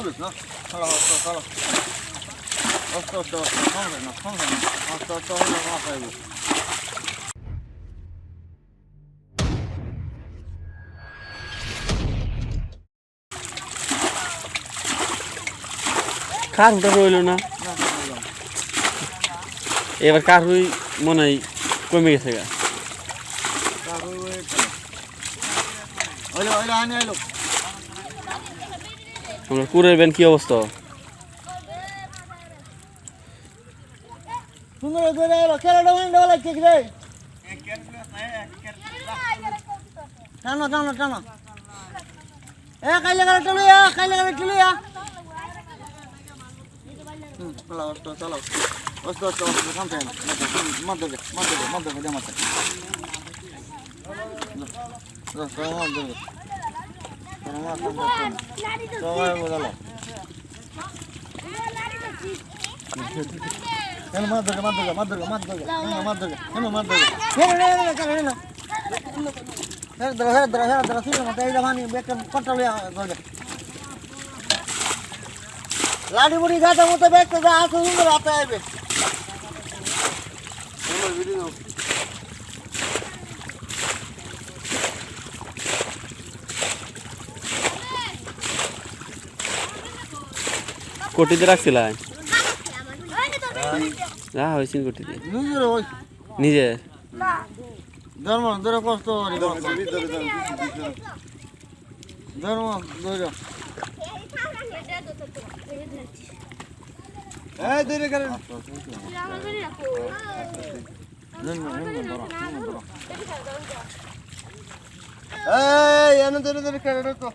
তুলিস না চলো চলো চলো আস্তে আস্তে আস্তে থামবে না থামবে না আস্তে আস্তে হলে মাছ আইবে কার হুটা রইল না না না না এবার কার হুই মনে হয় কমে গেছে গা তারপরে ওই আমরা কুরের বেন কি অবস্থা? টানো টানো টানো। এ, কাইলে গেলে চলিয়া কাইলে চলিয়া হুম চলো অস্তো চলো। অস্তো অস্তো অস্তো কাম চাই না। মত দে সবাই বোঝালো কেন মার ধরে মার ধরে মার ধরে মার ধরে মার ধরে কেন মার ধরে কেন রে রে কেন না হের লাডি বুড়ি গাটা মতো বেক যা আসো সুন্দর হাতে আইবে ভিডিও কোটিতে রাখছিল? যা হয়েছে কোটিতে। নিজে ধর্ম ধরে কষ্ট ধর্ম ধরে। এই ধরে করে। এই এনে ধরে ধরে করে রাখো।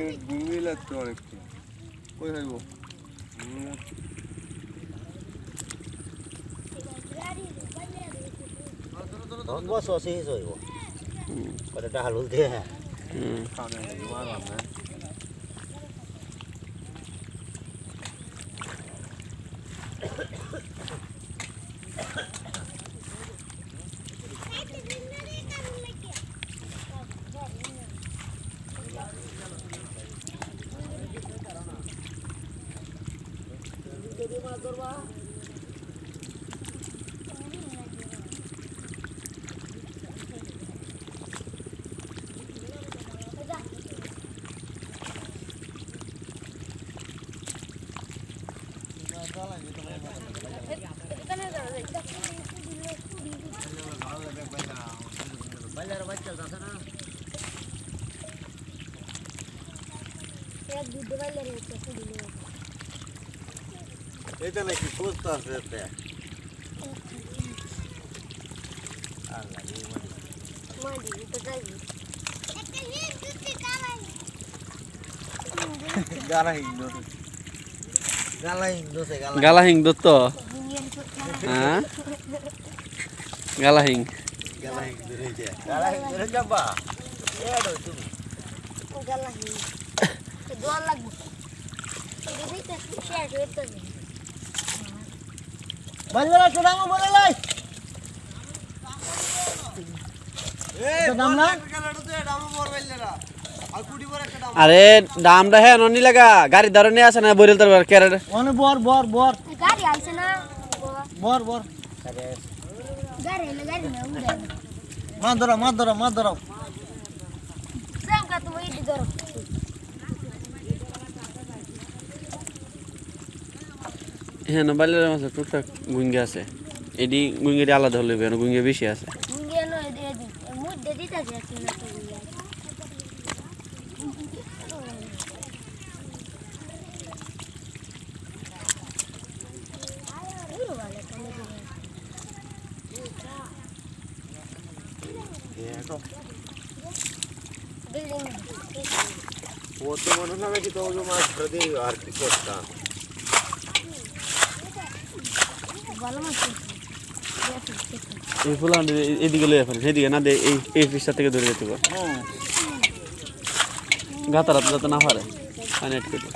একটু ঘুমিয়ে লাগতো অনেকটা কই হইব বস শেষ হইব। কটা হালুল দিয়ে করবা এটা নাকি সুস্থ আছে এতে? গালাহিং দত্ত হ্যাঁ? গালাহিং গালাই ধরেছে গালাই ধরে যাবা এডো বাজারা চড়ামো বলে লাই। আরে দামটা হ্যাঁ ননি লাগা। গাড়ি ধরনে আছে না বরিল তোর ক্যারেট অনে বর বর বর। গাড়ি আইছে না। বর বর। গাড়ি গাড়ি না উড়ে। মাছ ধরো মাছ ধরো মাছ ধরো। সেম কা তুমি ধরো। হ্যাঁ বাইলের মাছ টুকটাক গুঙ্গে আছে। এডি গুঙ্গেটি আলাদা হলে গুঙ্গে বেশি আছে। নো মুদ্দে দিতা যাচ্ছে না তো বিল্ডিং ও তো মনে না নাকি তো ওই মাছ ধরে দিয়ে আর কি করতাম ভালো মাছ এই ফুলান এদিকে লয়ে ফেলে সেদিকে না দে এই এই পিসটা থেকে ধরে যেতে পারে গাতারা যাতে না পারে কানেক্ট করে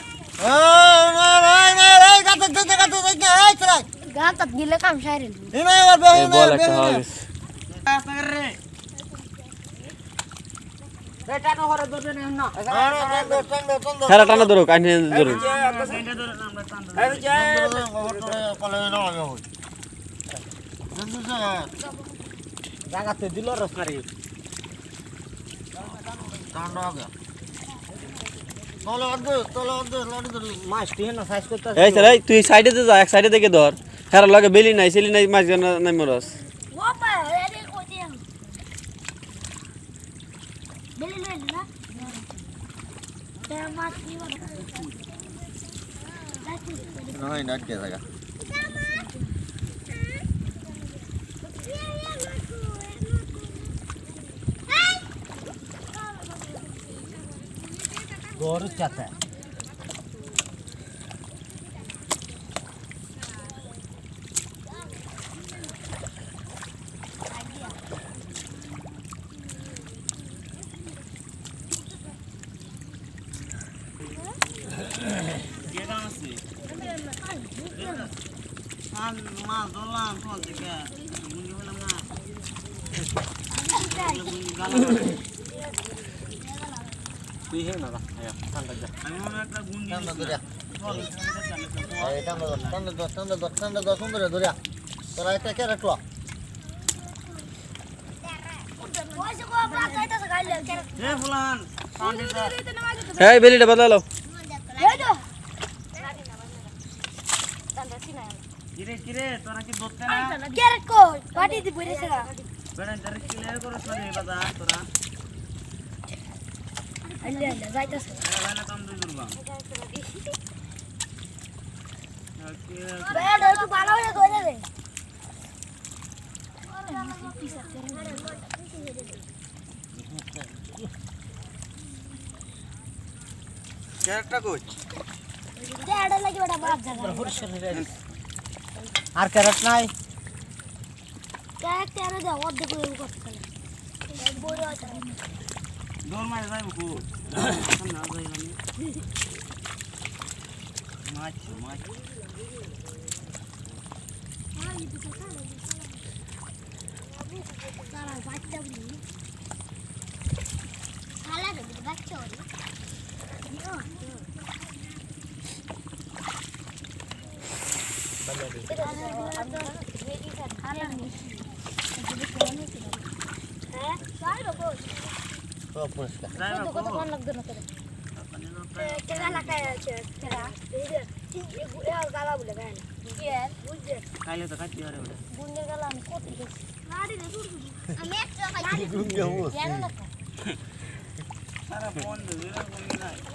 গাতে গিলে কাম এই বল একটা হওয়া গেছে হ্যাঁ টানা ধরুক আইন ধরুক জাগাতে দিল স্যার এই তুই সাইডে যা এক সাইডে দেখে ধর হ্যাঁ লগে বেলি নাই সেলি নাই মাছ নাই মরস না তে মাছ নিব গরু চাচা তুই হে না ঠান্ডা যা ঠান্ডা তোরা কে রাখল কো এই বেলিটা বদলালো কিরে কিরে তোরা কি দোতে না কেরে কই পাটি দি সরে বাদা তোরা আর ক্যারেট নাই? কেক তেরে দে অর্ধেক করে করতে বড় আছে। দৌড় মারে যাইব কো? না যাইব মাছ মাছ তারা বাচ্চা সব পরিষ্কার। কতক্ষণ লাগবে না তোর?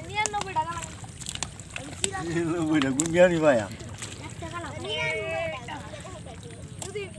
নিরানব্বই টাকা বুইটা গুঙ্গে আনি ভাইয়া।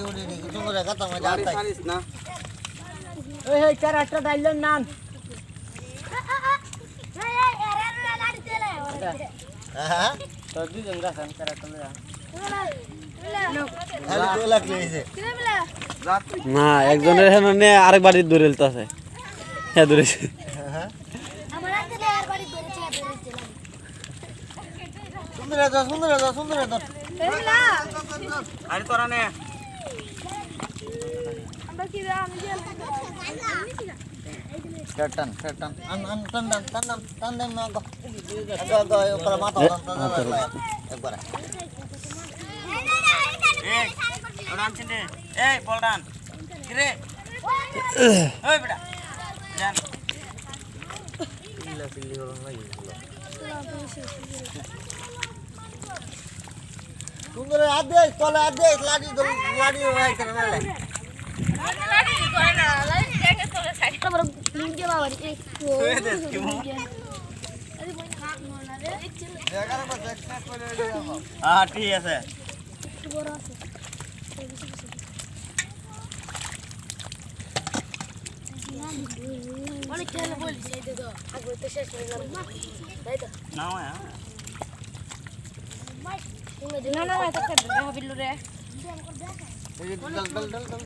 উড়ি নি কিছু করে কথা মজা আতাই সারিস না এই এই ক্যারেটটা ডাইলেন নান হ্যাঁ তো দুজন গাছান লয়া না একজনের হেন নে আরেক বাড়ির দৌড়ে আছে হ্যাঁ ধরেছে সুন্দর সুন্দর সুন্দর আরে তোরা নে। Kertan, kertan. An an tandang tandang tandang na ako. Ako ako yung para mata ko tandang. একবার এই ওরা আনছেন রে এই বলরান কিরে ওই বেটা জান সুন্দর আদে কলে আদে লাডি দল লাডি হয় কেন না তারপর লিঙ্গে বাবা রে হ্যাঁ ঠিক আছে অনেক খেলে বলিস এই তো আগে তো শেষ হয়ে গেল তাই তো না না না না তো রে ডাল ডাল ডাল ডাল